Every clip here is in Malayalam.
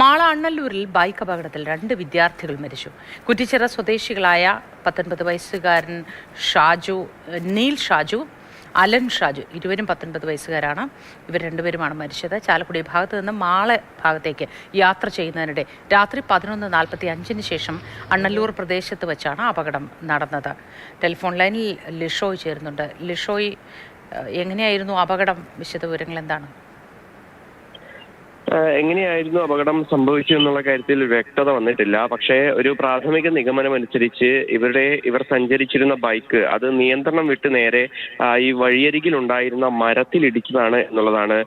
മാള അണ്ണല്ലൂരിൽ ബൈക്ക് അപകടത്തിൽ രണ്ട് വിദ്യാർത്ഥികൾ മരിച്ചു. കുറ്റിച്ചിറ സ്വദേശികളായ പത്തൊൻപത് വയസ്സുകാരൻ ഷാജു നീൽ ഷാജു അലൻ ഷാജു ഇരുവരും പത്തൊൻപത് വയസ്സുകാരാണ്. ഇവർ രണ്ടുപേരുമാണ് മരിച്ചത്. ചാലക്കുടി ഭാഗത്ത് നിന്ന് മാളെ ഭാഗത്തേക്ക് യാത്ര ചെയ്യുന്നതിനിടെ രാത്രി പതിനൊന്ന് നാൽപ്പത്തി അഞ്ചിന് ശേഷം അണ്ണല്ലൂർ പ്രദേശത്ത് വെച്ചാണ് അപകടം നടന്നത്. ടെലിഫോൺ ലൈനിൽ ലിഷോയ് ചേരുന്നുണ്ട്. ലിഷോയ് എങ്ങനെയായിരുന്നു അപകടം? വിശദവിവരങ്ങൾ എന്താണ്? എങ്ങനെയായിരുന്നു അപകടം സംഭവിച്ചു എന്നുള്ള കാര്യത്തിൽ വ്യക്തത വന്നിട്ടില്ല. പക്ഷേ ഒരു പ്രാഥമിക നിഗമനം അനുസരിച്ച് ഇവരുടെ ഇവർ സഞ്ചരിച്ചിരുന്ന ബൈക്ക് അത് നിയന്ത്രണം വിട്ട് നേരെ ഈ വഴിയരികിൽ ഉണ്ടായിരുന്ന മരത്തിൽ ഇടിച്ചതാണ് എന്നുള്ളതാണ്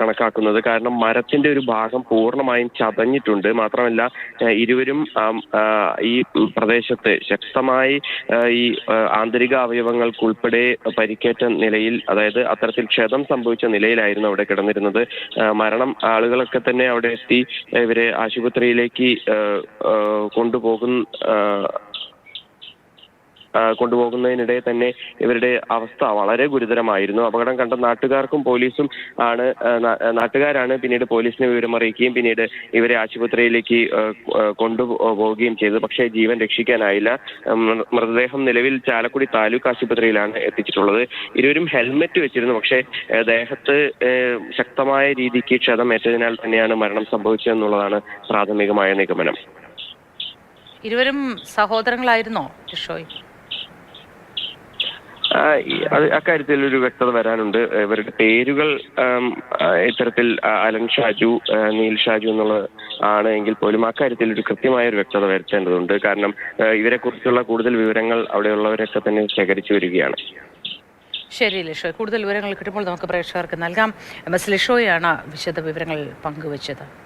കണക്കാക്കുന്നത്. കാരണം മരത്തിന്റെ ഒരു ഭാഗം പൂർണമായും ചതഞ്ഞിട്ടുണ്ട്. മാത്രമല്ല ഇരുവരും ഈ പ്രദേശത്ത് ശക്തമായി ഈ ആന്തരിക അവയവങ്ങൾക്കുൾപ്പെടെ പരിക്കേറ്റ നിലയിൽ അതായത് അത്തരത്തിൽ ക്ഷതം സംഭവിച്ച നിലയിലായിരുന്നു അവിടെ കിടന്നിരുന്നത്. മരണം മരണം ആളുകളൊക്കെ തന്നെ അവിടെ എത്തി ഇവരെ ആശുപത്രിയിലേക്ക് കൊണ്ടുപോകുന്ന കൊണ്ടുപോകുന്നതിനിടെ തന്നെ ഇവരുടെ അവസ്ഥ വളരെ ഗുരുതരമായിരുന്നു. അപകടം കണ്ട നാട്ടുകാർക്കും പോലീസും ആണ് നാട്ടുകാരാണ് പിന്നീട് പോലീസിനെ വിവരം അറിയിക്കുകയും പിന്നീട് ഇവരെ ആശുപത്രിയിലേക്ക് കൊണ്ടുപോവുകയും ചെയ്തു. പക്ഷേ ജീവൻ രക്ഷിക്കാനായില്ല. മൃതദേഹം നിലവിൽ ചാലക്കുടി താലൂക്ക് ആശുപത്രിയിലാണ് എത്തിച്ചിട്ടുള്ളത്. ഇരുവരും ഹെൽമെറ്റ് വെച്ചിരുന്നു. പക്ഷേ ദേഹത്ത് ശക്തമായ രീതിക്ക് ക്ഷതമേറ്റതിനാൽ തന്നെയാണ് മരണം സംഭവിച്ചതെന്നുള്ളതാണ് പ്രാഥമികമായ നിഗമനം. ഇരുവരും സഹോദരങ്ങളായിരുന്നോ അത് അക്കാര്യത്തിൽ ഒരു വ്യക്തത വരാനുണ്ട്. ഇവരുടെ പേരുകൾ ഇത്തരത്തിൽ അലൻ ഷാജു നീൽ ഷാജു എന്നുള്ള ആണ് എങ്കിൽ പോലും അക്കാര്യത്തിൽ ഒരു കൃത്യമായ ഒരു വ്യക്തത വരുത്തേണ്ടതുണ്ട്. കാരണം ഇവരെ കുറിച്ചുള്ള കൂടുതൽ വിവരങ്ങൾ അവിടെയുള്ളവരൊക്കെ തന്നെ ശേഖരിച്ചു വരികയാണ്. ശരി ലിഷോ. കൂടുതൽ വിവരങ്ങൾ കിട്ടുമ്പോൾ നമുക്ക് പ്രേക്ഷകർക്ക് നൽകാം. എം എസ് ലിഷോയാണ് വിശദ വിവരങ്ങൾ പങ്കുവച്ചത്.